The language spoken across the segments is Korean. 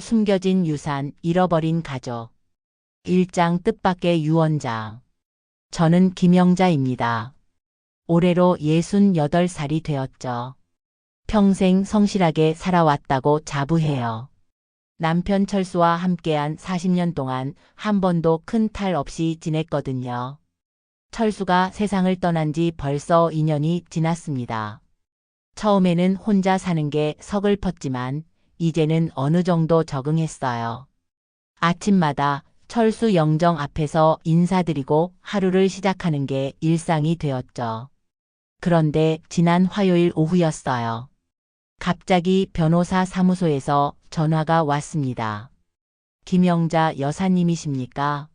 숨겨진 유산, 잃어버린 가족. 일장 뜻밖의 유언장. 저는 김영자입니다. 올해로 68살이 되었죠. 평생 성실하게 살아왔다고 자부해요. 남편 철수와 함께한 40년 동안 한 번도 큰 탈 없이 지냈거든요. 철수가 세상을 떠난 지 벌써 2년이 지났습니다. 처음에는 혼자 사는 게 서글펐지만 이제는 어느 정도 적응했어요. 아침마다 철수 영정 앞에서 인사드리고 하루를 시작하는 게 일상이 되었죠. 그런데 지난 화요일 오후였어요. 갑자기 변호사 사무소에서 전화가 왔습니다. 김영자 여사님이십니까?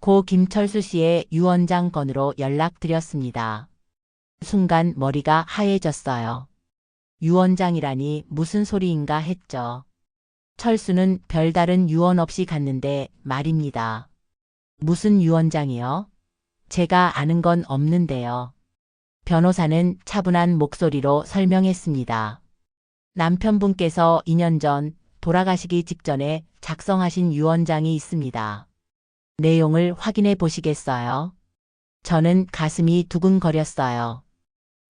고 김철수 씨의 유언장 건으로 연락드렸습니다. 순간 머리가 하얘졌어요. 유언장이라니 무슨 소리인가 했죠. 철수는 별다른 유언 없이 갔는데 말입니다. 무슨 유언장이요? 제가 아는 건 없는데요. 변호사는 차분한 목소리로 설명했습니다. 남편분께서 2년 전 돌아가시기 직전에 작성하신 유언장이 있습니다. 내용을 확인해 보시겠어요? 저는 가슴이 두근거렸어요.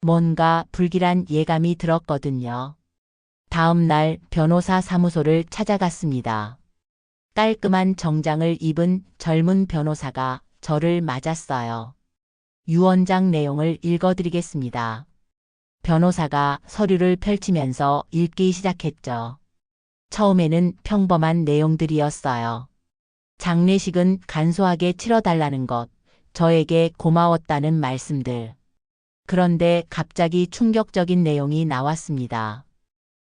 뭔가 불길한 예감이 들었거든요. 다음 날 변호사 사무소를 찾아갔습니다. 깔끔한 정장을 입은 젊은 변호사가 저를 맞았어요. 유언장 내용을 읽어드리겠습니다. 변호사가 서류를 펼치면서 읽기 시작했죠. 처음에는 평범한 내용들이었어요. 장례식은 간소하게 치러달라는 것, 저에게 고마웠다는 말씀들. 그런데 갑자기 충격적인 내용이 나왔습니다.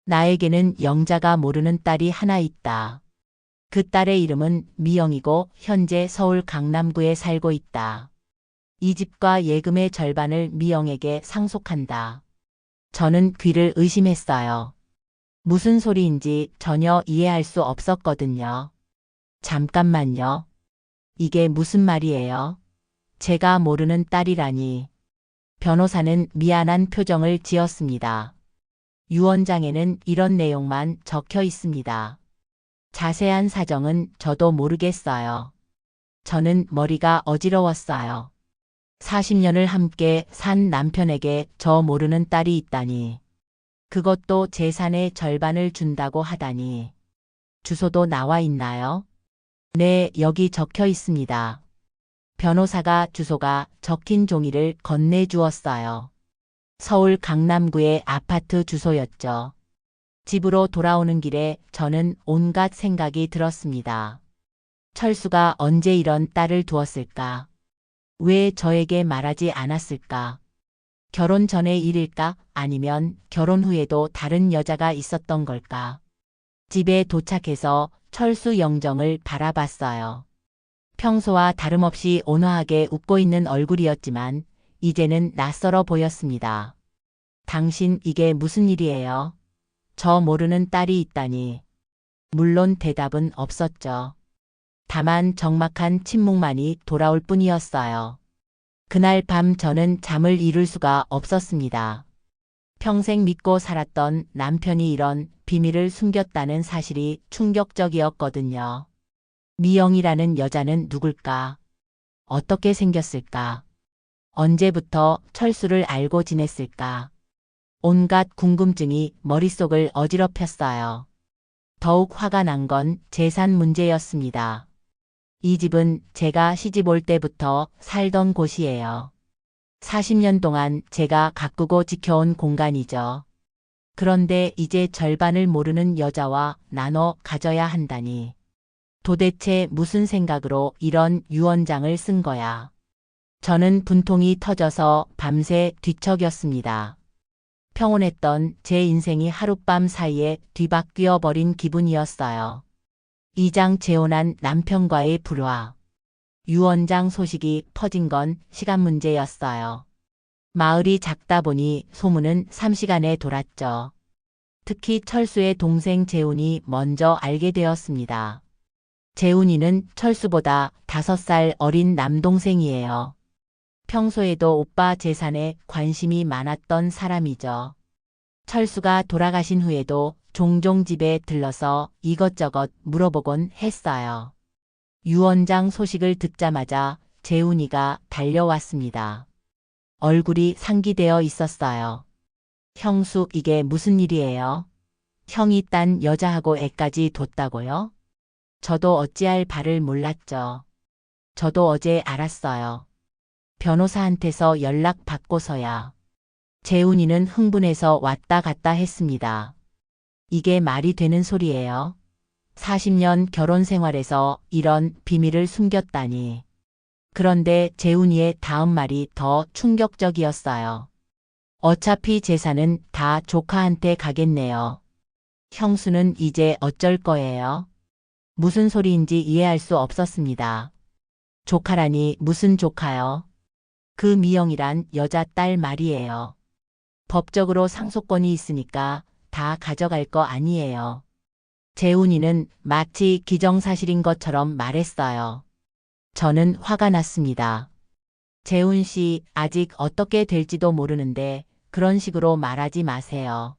나에게는 영자가 모르는 딸이 하나 있다. 그 딸의 이름은 미영이고 현재 서울 강남구에 살고 있다. 이 집과 예금의 절반을 미영에게 상속한다. 저는 귀를 의심했어요. 무슨 소리인지 전혀 이해할 수 없었거든요. 잠깐만요. 이게 무슨 말이에요? 제가 모르는 딸이라니. 변호사는 미안한 표정을 지었습니다. 유언장에는 이런 내용만 적혀 있습니다. 자세한 사정은 저도 모르겠어요. 저는 머리가 어지러웠어요. 40년을 함께 산 남편에게 저 모르는 딸이 있다니. 그것도 재산의 절반을 준다고 하다니. 주소도 나와 있나요? 네, 여기 적혀 있습니다. 변호사가 주소가 적힌 종이를 건네주었어요. 서울 강남구의 아파트 주소였죠. 집으로 돌아오는 길에 저는 온갖 생각이 들었습니다. 철수가 언제 이런 딸을 두었을까? 왜 저에게 말하지 않았을까? 결혼 전의 일일까? 아니면 결혼 후에도 다른 여자가 있었던 걸까? 집에 도착해서 철수 영정을 바라봤어요. 평소와 다름없이 온화하게 웃고 있는 얼굴이었지만 이제는 낯설어 보였습니다. 당신 이게 무슨 일이에요? 저 모르는 딸이 있다니. 물론 대답은 없었죠. 다만 적막한 침묵만이 돌아올 뿐이었어요. 그날 밤 저는 잠을 이룰 수가 없었습니다. 평생 믿고 살았던 남편이 이런 비밀을 숨겼다는 사실이 충격적이었거든요. 미영이라는 여자는 누굴까? 어떻게 생겼을까? 언제부터 철수를 알고 지냈을까? 온갖 궁금증이 머릿속을 어지럽혔어요. 더욱 화가 난 건 재산 문제였습니다. 이 집은 제가 시집 올 때부터 살던 곳이에요. 40년 동안 제가 가꾸고 지켜온 공간이죠. 그런데 이제 절반을 모르는 여자와 나눠 가져야 한다니. 도대체 무슨 생각으로 이런 유언장을 쓴 거야. 저는 분통이 터져서 밤새 뒤척였습니다. 평온했던 제 인생이 하룻밤 사이에 뒤바뀌어 버린 기분이었어요. 이장 재혼한 남편과의 불화. 유언장 소식이 퍼진 건 시간 문제였어요. 마을이 작다 보니 소문은 3시간에 돌았죠. 특히 철수의 동생 재훈이 먼저 알게 되었습니다. 재훈이는 철수보다 5살 어린 남동생이에요. 평소에도 오빠 재산에 관심이 많았던 사람이죠. 철수가 돌아가신 후에도 종종 집에 들러서 이것저것 물어보곤 했어요. 유원장 소식을 듣자마자 재훈이가 달려왔습니다. 얼굴이 상기되어 있었어요. 형수, 이게 무슨 일이에요? 형이 딴 여자하고 애까지 뒀다고요? 저도 어찌할 바를 몰랐죠. 저도 어제 알았어요. 변호사한테서 연락 받고서야. 재훈이는 흥분해서 왔다 갔다 했습니다. 이게 말이 되는 소리예요. 40년 결혼 생활에서 이런 비밀을 숨겼다니. 그런데 재훈이의 다음 말이 더 충격적이었어요. 어차피 재산은 다 조카한테 가겠네요. 형수는 이제 어쩔 거예요? 무슨 소리인지 이해할 수 없었습니다. 조카라니 무슨 조카요? 그 미영이란 여자 딸 말이에요. 법적으로 상속권이 있으니까 다 가져갈 거 아니에요. 재훈이는 마치 기정사실인 것처럼 말했어요. 저는 화가 났습니다. 재훈 씨, 아직 어떻게 될지도 모르는데 그런 식으로 말하지 마세요.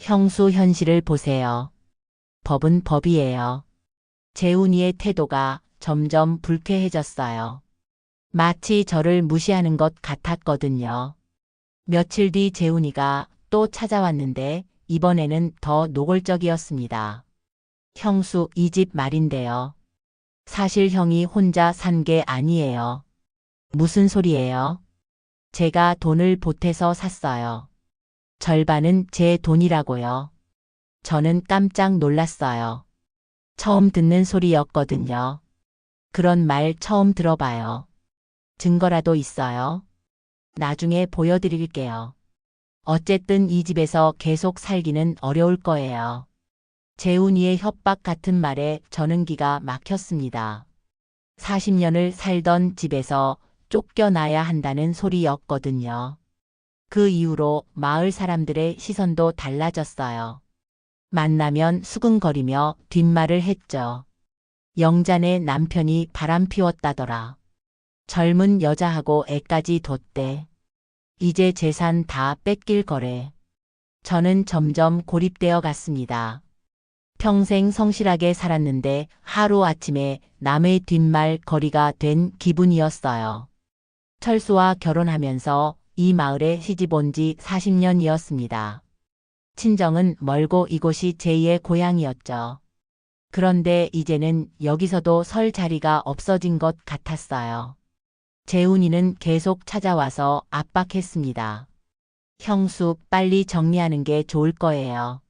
형수 현실을 보세요. 법은 법이에요. 재훈이의 태도가 점점 불쾌해졌어요. 마치 저를 무시하는 것 같았거든요. 며칠 뒤 재훈이가 또 찾아왔는데 이번에는 더 노골적이었습니다. 형수, 이 집 말인데요. 사실 형이 혼자 산 게 아니에요. 무슨 소리예요? 제가 돈을 보태서 샀어요. 절반은 제 돈이라고요. 저는 깜짝 놀랐어요. 처음 듣는 소리였거든요. 그런 말 처음 들어봐요. 증거라도 있어요? 나중에 보여드릴게요. 어쨌든 이 집에서 계속 살기는 어려울 거예요. 재훈이의 협박 같은 말에 저는 기가 막혔습니다. 40년을 살던 집에서 쫓겨나야 한다는 소리였거든요. 그 이후로 마을 사람들의 시선도 달라졌어요. 만나면 수근거리며 뒷말을 했죠. 영잔의 남편이 바람 피웠다더라. 젊은 여자하고 애까지 뒀대. 이제 재산 다 뺏길 거래. 저는 점점 고립되어 갔습니다. 평생 성실하게 살았는데 하루아침에 남의 뒷말 거리가 된 기분이었어요. 철수와 결혼하면서 이 마을에 시집 온 지 40년이었습니다. 친정은 멀고 이곳이 제2의 고향이었죠. 그런데 이제는 여기서도 설 자리가 없어진 것 같았어요. 재훈이는 계속 찾아와서 압박했습니다. 형수, 빨리 정리하는 게 좋을 거예요.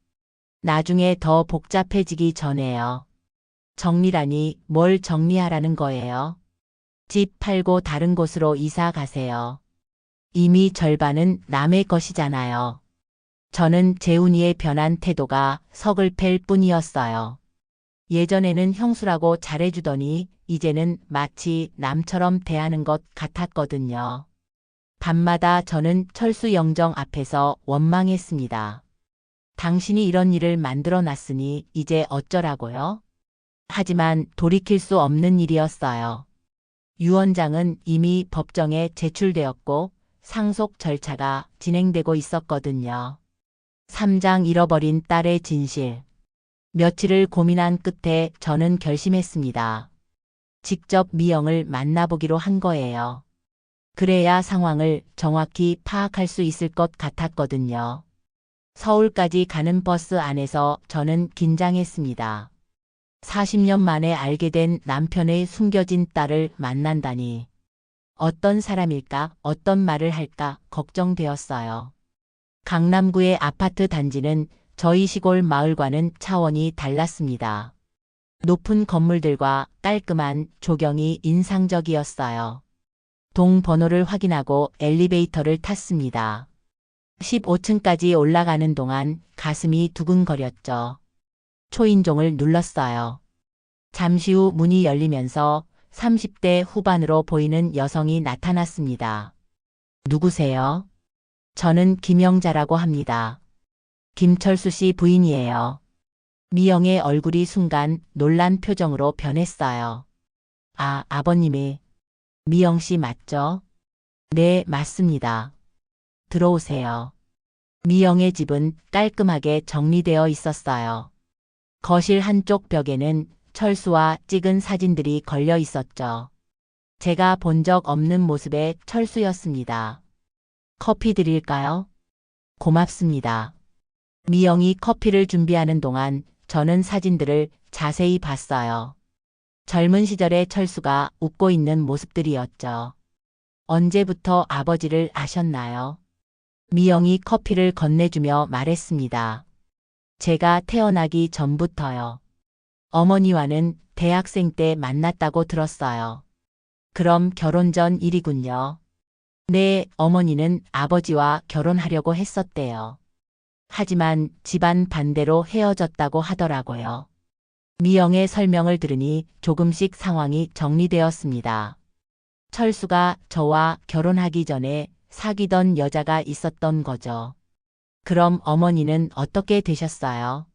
나중에 더 복잡해지기 전에요. 정리라니 뭘 정리하라는 거예요? 집 팔고 다른 곳으로 이사 가세요. 이미 절반은 남의 것이잖아요. 저는 재훈이의 변한 태도가 서글팰 뿐이었어요. 예전에는 형수라고 잘해주더니 이제는 마치 남처럼 대하는 것 같았거든요. 밤마다 저는 철수 영정 앞에서 원망했습니다. 당신이 이런 일을 만들어 놨으니 이제 어쩌라고요? 하지만 돌이킬 수 없는 일이었어요. 유원장은 이미 법정에 제출되었고 상속 절차가 진행되고 있었거든요. 3장 잃어버린 딸의 진실. 며칠을 고민한 끝에 저는 결심했습니다. 직접 미영을 만나보기로 한 거예요. 그래야 상황을 정확히 파악할 수 있을 것 같았거든요. 서울까지 가는 버스 안에서 저는 긴장했습니다. 40년 만에 알게 된 남편의 숨겨진 딸을 만난다니. 어떤 사람일까, 어떤 말을 할까 걱정되었어요. 강남구의 아파트 단지는 저희 시골 마을과는 차원이 달랐습니다. 높은 건물들과 깔끔한 조경이 인상적이었어요. 동 번호를 확인하고 엘리베이터를 탔습니다. 15층까지 올라가는 동안 가슴이 두근거렸죠. 초인종을 눌렀어요. 잠시 후 문이 열리면서 30대 후반으로 보이는 여성이 나타났습니다. 누구세요? 저는 김영자라고 합니다. 김철수 씨 부인이에요. 미영의 얼굴이 순간 놀란 표정으로 변했어요. 아, 아버님이. 미영 씨 맞죠? 네, 맞습니다. 들어오세요. 미영의 집은 깔끔하게 정리되어 있었어요. 거실 한쪽 벽에는 철수와 찍은 사진들이 걸려 있었죠. 제가 본 적 없는 모습의 철수였습니다. 커피 드릴까요? 고맙습니다. 미영이 커피를 준비하는 동안 저는 사진들을 자세히 봤어요. 젊은 시절의 철수가 웃고 있는 모습들이었죠. 언제부터 아버지를 아셨나요? 미영이 커피를 건네주며 말했습니다. 제가 태어나기 전부터요. 어머니와는 대학생 때 만났다고 들었어요. 그럼 결혼 전 일이군요. 네, 어머니는 아버지와 결혼하려고 했었대요. 하지만 집안 반대로 헤어졌다고 하더라고요. 미영의 설명을 들으니 조금씩 상황이 정리되었습니다. 철수가 저와 결혼하기 전에 사귀던 여자가 있었던 거죠. 그럼 어머니는 어떻게 되셨어요?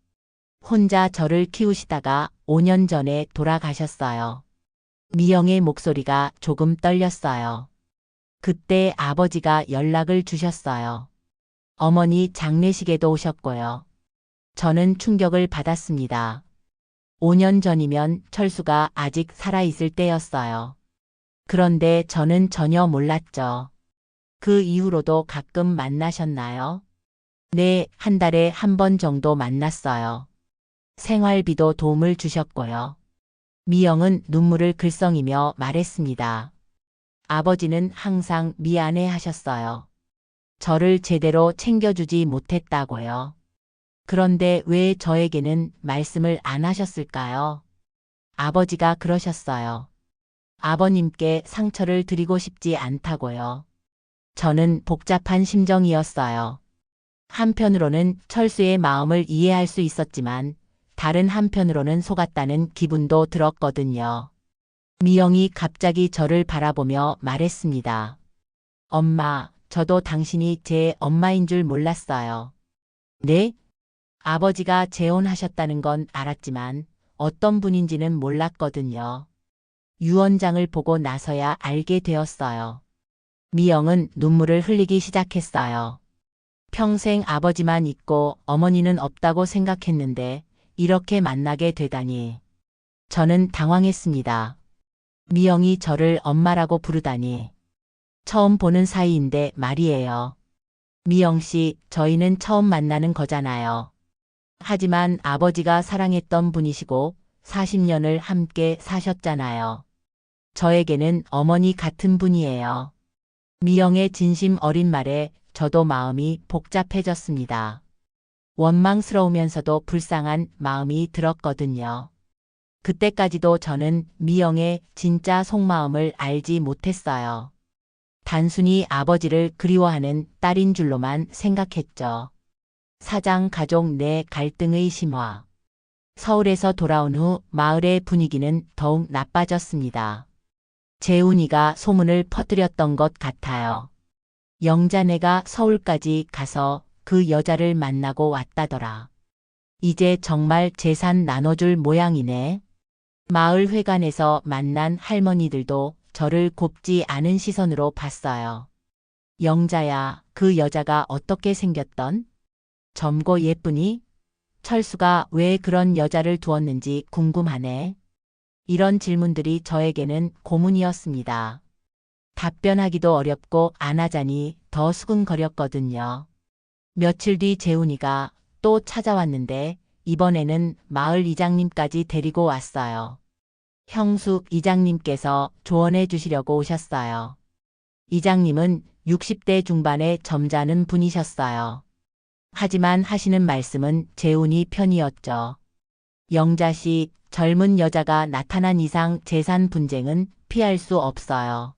혼자 저를 키우시다가 5년 전에 돌아가셨어요. 미영의 목소리가 조금 떨렸어요. 그때 아버지가 연락을 주셨어요. 어머니 장례식에도 오셨고요. 저는 충격을 받았습니다. 5년 전이면 철수가 아직 살아있을 때였어요. 그런데 저는 전혀 몰랐죠. 그 이후로도 가끔 만나셨나요? 네, 한 달에 한 번 정도 만났어요. 생활비도 도움을 주셨고요. 미영은 눈물을 글썽이며 말했습니다. 아버지는 항상 미안해 하셨어요. 저를 제대로 챙겨주지 못했다고요. 그런데 왜 저에게는 말씀을 안 하셨을까요? 아버지가 그러셨어요. 아버님께 상처를 드리고 싶지 않다고요. 저는 복잡한 심정이었어요. 한편으로는 철수의 마음을 이해할 수 있었지만 다른 한편으로는 속았다는 기분도 들었거든요. 미영이 갑자기 저를 바라보며 말했습니다. 엄마, 저도 당신이 제 엄마인 줄 몰랐어요. 네? 아버지가 재혼하셨다는 건 알았지만 어떤 분인지는 몰랐거든요. 유언장을 보고 나서야 알게 되었어요. 미영은 눈물을 흘리기 시작했어요. 평생 아버지만 있고 어머니는 없다고 생각했는데 이렇게 만나게 되다니. 저는 당황했습니다. 미영이 저를 엄마라고 부르다니. 처음 보는 사이인데 말이에요. 미영 씨, 저희는 처음 만나는 거잖아요. 하지만 아버지가 사랑했던 분이시고 40년을 함께 사셨잖아요. 저에게는 어머니 같은 분이에요. 미영의 진심 어린 말에 저도 마음이 복잡해졌습니다. 원망스러우면서도 불쌍한 마음이 들었거든요. 그때까지도 저는 미영의 진짜 속마음을 알지 못했어요. 단순히 아버지를 그리워하는 딸인 줄로만 생각했죠. 사장 가족 내 갈등의 심화. 서울에서 돌아온 후 마을의 분위기는 더욱 나빠졌습니다. 재훈이가 소문을 퍼뜨렸던 것 같아요. 영자네가 서울까지 가서 그 여자를 만나고 왔다더라. 이제 정말 재산 나눠줄 모양이네. 마을 회관에서 만난 할머니들도 저를 곱지 않은 시선으로 봤어요. 영자야, 그 여자가 어떻게 생겼던? 젊고 예쁘니? 철수가 왜 그런 여자를 두었는지 궁금하네. 이런 질문들이 저에게는 고문이었습니다. 답변하기도 어렵고 안 하자니 더 수근거렸거든요. 며칠 뒤 재훈이가 또 찾아왔는데 이번에는 마을 이장님까지 데리고 왔어요. 형숙 이장님께서 조언해 주시려고 오셨어요. 이장님은 60대 중반의 점잖은 분이셨어요. 하지만 하시는 말씀은 재훈이 편이었죠. 영자 씨, 젊은 여자가 나타난 이상 재산 분쟁은 피할 수 없어요.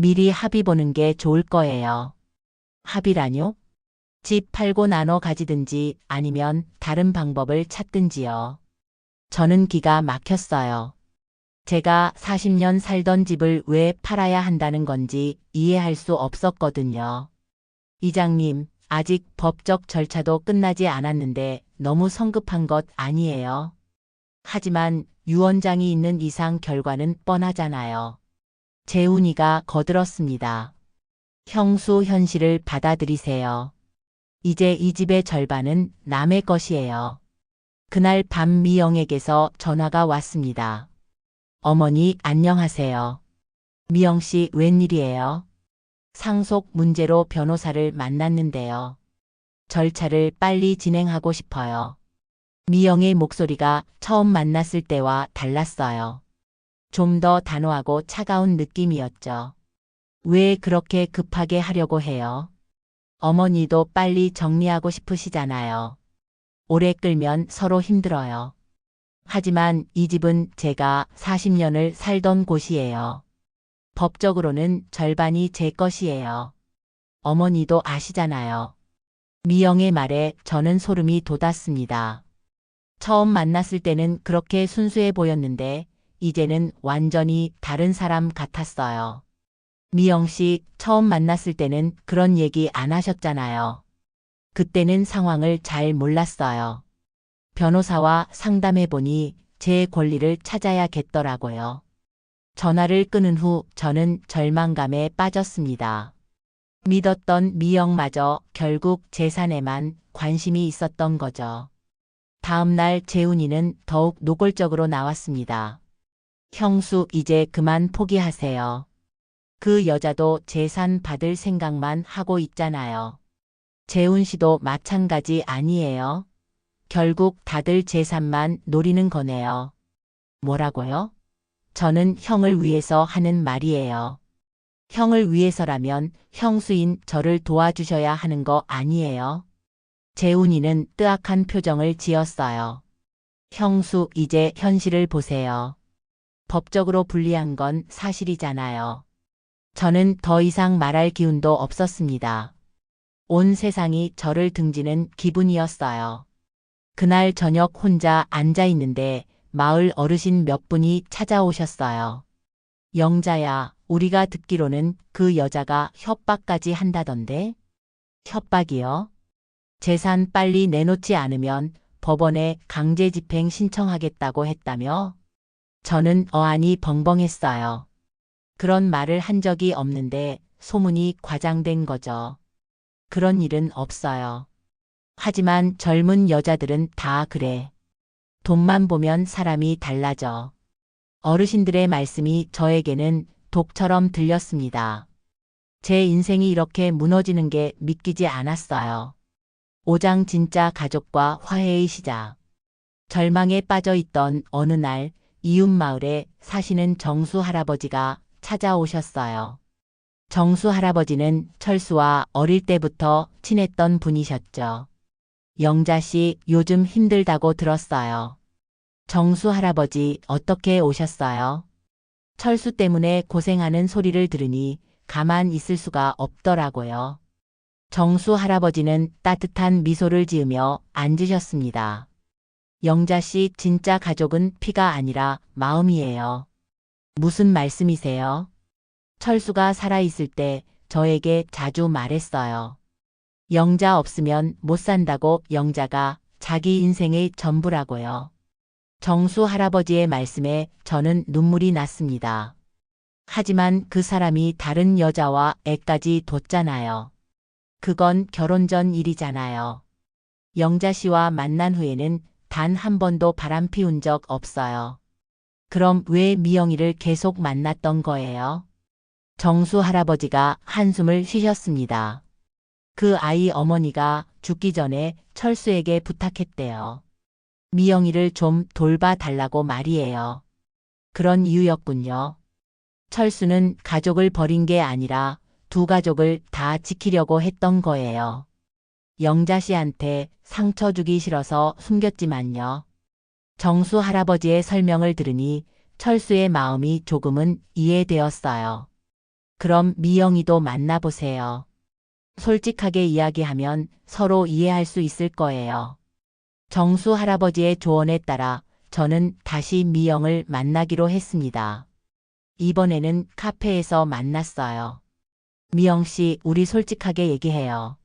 미리 합의 보는 게 좋을 거예요. 합의라뇨? 집 팔고 나눠 가지든지 아니면 다른 방법을 찾든지요. 저는 기가 막혔어요. 제가 40년 살던 집을 왜 팔아야 한다는 건지 이해할 수 없었거든요. 이장님, 아직 법적 절차도 끝나지 않았는데 너무 성급한 것 아니에요. 하지만 유언장이 있는 이상 결과는 뻔하잖아요. 재훈이가 거들었습니다. 형수 현실을 받아들이세요. 이제 이 집의 절반은 남의 것이에요. 그날 밤 미영에게서 전화가 왔습니다. 어머니 안녕하세요. 미영 씨 웬일이에요? 상속 문제로 변호사를 만났는데요. 절차를 빨리 진행하고 싶어요. 미영의 목소리가 처음 만났을 때와 달랐어요. 좀 더 단호하고 차가운 느낌이었죠. 왜 그렇게 급하게 하려고 해요? 어머니도 빨리 정리하고 싶으시잖아요. 오래 끌면 서로 힘들어요. 하지만 이 집은 제가 40년을 살던 곳이에요. 법적으로는 절반이 제 것이에요. 어머니도 아시잖아요. 미영의 말에 저는 소름이 돋았습니다. 처음 만났을 때는 그렇게 순수해 보였는데 이제는 완전히 다른 사람 같았어요. 미영 씨 처음 만났을 때는 그런 얘기 안 하셨잖아요. 그때는 상황을 잘 몰랐어요. 변호사와 상담해 보니 제 권리를 찾아야겠더라고요. 전화를 끊은 후 저는 절망감에 빠졌습니다. 믿었던 미영마저 결국 재산에만 관심이 있었던 거죠. 다음 날 재훈이는 더욱 노골적으로 나왔습니다. 형수 이제 그만 포기하세요. 그 여자도 재산 받을 생각만 하고 있잖아요. 재훈 씨도 마찬가지 아니에요? 결국 다들 재산만 노리는 거네요. 뭐라고요? 저는 형을 위해서 하는 말이에요. 형을 위해서라면 형수인 저를 도와주셔야 하는 거 아니에요? 재훈이는 뜨악한 표정을 지었어요. 형수, 이제 현실을 보세요. 법적으로 불리한 건 사실이잖아요. 저는 더 이상 말할 기운도 없었습니다. 온 세상이 저를 등지는 기분이었어요. 그날 저녁 혼자 앉아 있는데 마을 어르신 몇 분이 찾아오셨어요. 영자야, 우리가 듣기로는 그 여자가 협박까지 한다던데? 협박이요? 재산 빨리 내놓지 않으면 법원에 강제 집행 신청하겠다고 했다며? 저는 어안이 벙벙했어요. 그런 말을 한 적이 없는데 소문이 과장된 거죠. 그런 일은 없어요. 하지만 젊은 여자들은 다 그래. 돈만 보면 사람이 달라져. 어르신들의 말씀이 저에게는 독처럼 들렸습니다. 제 인생이 이렇게 무너지는 게 믿기지 않았어요. 오장 진짜 가족과 화해의 시작. 절망에 빠져 있던 어느 날 이웃 마을에 사시는 정수 할아버지가 찾아오셨어요. 정수 할아버지는 철수와 어릴 때부터 친했던 분이셨죠. 영자 씨 요즘 힘들다고 들었어요. 정수 할아버지 어떻게 오셨어요? 철수 때문에 고생하는 소리를 들으니 가만 있을 수가 없더라고요. 정수 할아버지는 따뜻한 미소를 지으며 앉으셨습니다. 영자 씨 진짜 가족은 피가 아니라 마음이에요. 무슨 말씀이세요? 철수가 살아있을 때 저에게 자주 말했어요. 영자 없으면 못 산다고 영자가 자기 인생의 전부라고요. 정수 할아버지의 말씀에 저는 눈물이 났습니다. 하지만 그 사람이 다른 여자와 애까지 뒀잖아요. 그건 결혼 전 일이잖아요. 영자 씨와 만난 후에는 단 한 번도 바람 피운 적 없어요. 그럼 왜 미영이를 계속 만났던 거예요? 정수 할아버지가 한숨을 쉬셨습니다. 그 아이 어머니가 죽기 전에 철수에게 부탁했대요. 미영이를 좀 돌봐 달라고 말이에요. 그런 이유였군요. 철수는 가족을 버린 게 아니라 두 가족을 다 지키려고 했던 거예요. 영자 씨한테 상처 주기 싫어서 숨겼지만요. 정수 할아버지의 설명을 들으니 철수의 마음이 조금은 이해되었어요. 그럼 미영이도 만나보세요. 솔직하게 이야기하면 서로 이해할 수 있을 거예요. 정수 할아버지의 조언에 따라 저는 다시 미영을 만나기로 했습니다. 이번에는 카페에서 만났어요. 미영 씨, 우리 솔직하게 얘기해요.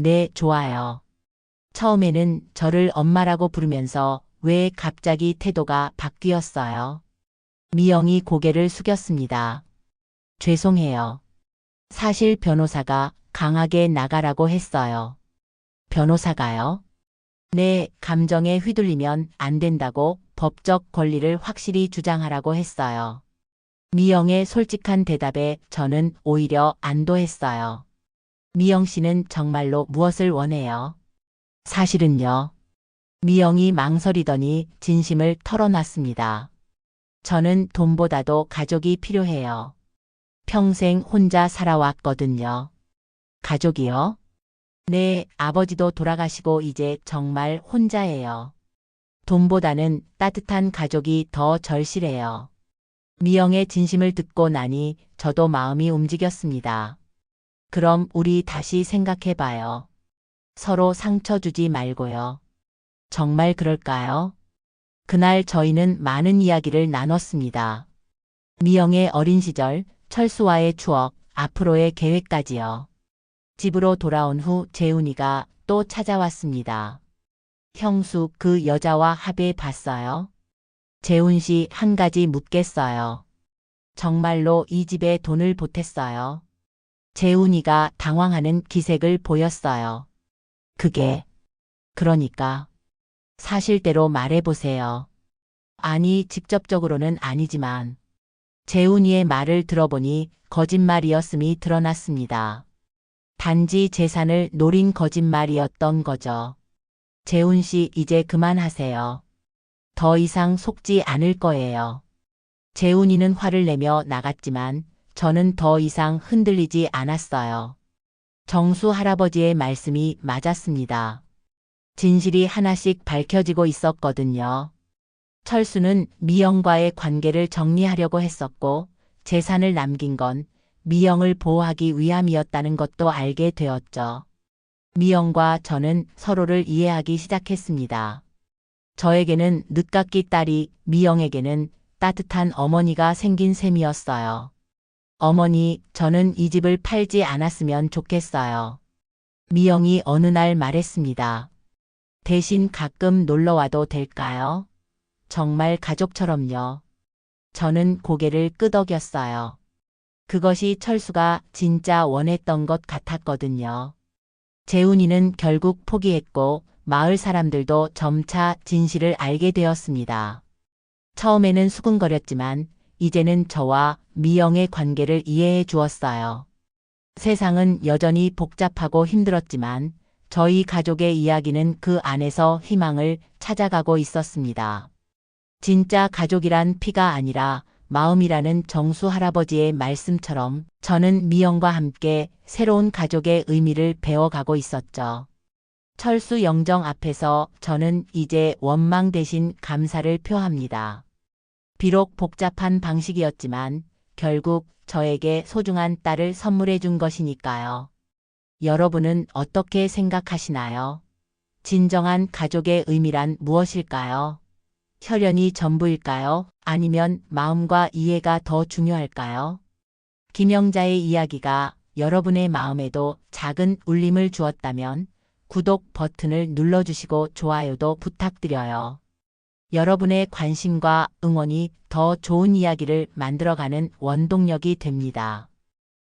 네, 좋아요. 처음에는 저를 엄마라고 부르면서 왜 갑자기 태도가 바뀌었어요? 미영이 고개를 숙였습니다. 죄송해요. 사실 변호사가 강하게 나가라고 했어요. 변호사가요? 네, 감정에 휘둘리면 안 된다고 법적 권리를 확실히 주장하라고 했어요. 미영의 솔직한 대답에 저는 오히려 안도했어요. 미영 씨는 정말로 무엇을 원해요? 사실은요. 미영이 망설이더니 진심을 털어놨습니다. 저는 돈보다도 가족이 필요해요. 평생 혼자 살아왔거든요. 가족이요? 네, 아버지도 돌아가시고 이제 정말 혼자예요. 돈보다는 따뜻한 가족이 더 절실해요. 미영의 진심을 듣고 나니 저도 마음이 움직였습니다. 그럼 우리 다시 생각해 봐요. 서로 상처 주지 말고요. 정말 그럴까요? 그날 저희는 많은 이야기를 나눴습니다. 미영의 어린 시절, 철수와의 추억, 앞으로의 계획까지요. 집으로 돌아온 후 재훈이가 또 찾아왔습니다. 형수 그 여자와 합의 봤어요? 재훈 씨 한 가지 묻겠어요. 정말로 이 집에 돈을 보탰어요. 재훈이가 당황하는 기색을 보였어요. 그게 그러니까 사실대로 말해보세요. 아니 직접적으로는 아니지만 재훈이의 말을 들어보니 거짓말이었음이 드러났습니다. 단지 재산을 노린 거짓말이었던 거죠. 재훈 씨 이제 그만하세요. 더 이상 속지 않을 거예요. 재훈이는 화를 내며 나갔지만 저는 더 이상 흔들리지 않았어요. 정수 할아버지의 말씀이 맞았습니다. 진실이 하나씩 밝혀지고 있었거든요. 철수는 미영과의 관계를 정리하려고 했었고 재산을 남긴 건 미영을 보호하기 위함이었다는 것도 알게 되었죠. 미영과 저는 서로를 이해하기 시작했습니다. 저에게는 늦깎이 딸이 미영에게는 따뜻한 어머니가 생긴 셈이었어요. 어머니, 저는 이 집을 팔지 않았으면 좋겠어요. 미영이 어느 날 말했습니다. 대신 가끔 놀러 와도 될까요? 정말 가족처럼요. 저는 고개를 끄덕였어요. 그것이 철수가 진짜 원했던 것 같았거든요. 재훈이는 결국 포기했고 마을 사람들도 점차 진실을 알게 되었습니다. 처음에는 수근거렸지만 이제는 저와 미영의 관계를 이해해 주었어요. 세상은 여전히 복잡하고 힘들었지만 저희 가족의 이야기는 그 안에서 희망을 찾아가고 있었습니다. 진짜 가족이란 피가 아니라 마음이라는 정수 할아버지의 말씀처럼 저는 미영과 함께 새로운 가족의 의미를 배워가고 있었죠. 철수 영정 앞에서 저는 이제 원망 대신 감사를 표합니다. 비록 복잡한 방식이었지만 결국 저에게 소중한 딸을 선물해 준 것이니까요. 여러분은 어떻게 생각하시나요? 진정한 가족의 의미란 무엇일까요? 혈연이 전부일까요? 아니면 마음과 이해가 더 중요할까요? 김영자의 이야기가 여러분의 마음에도 작은 울림을 주었다면 구독 버튼을 눌러주시고 좋아요도 부탁드려요. 여러분의 관심과 응원이 더 좋은 이야기를 만들어가는 원동력이 됩니다.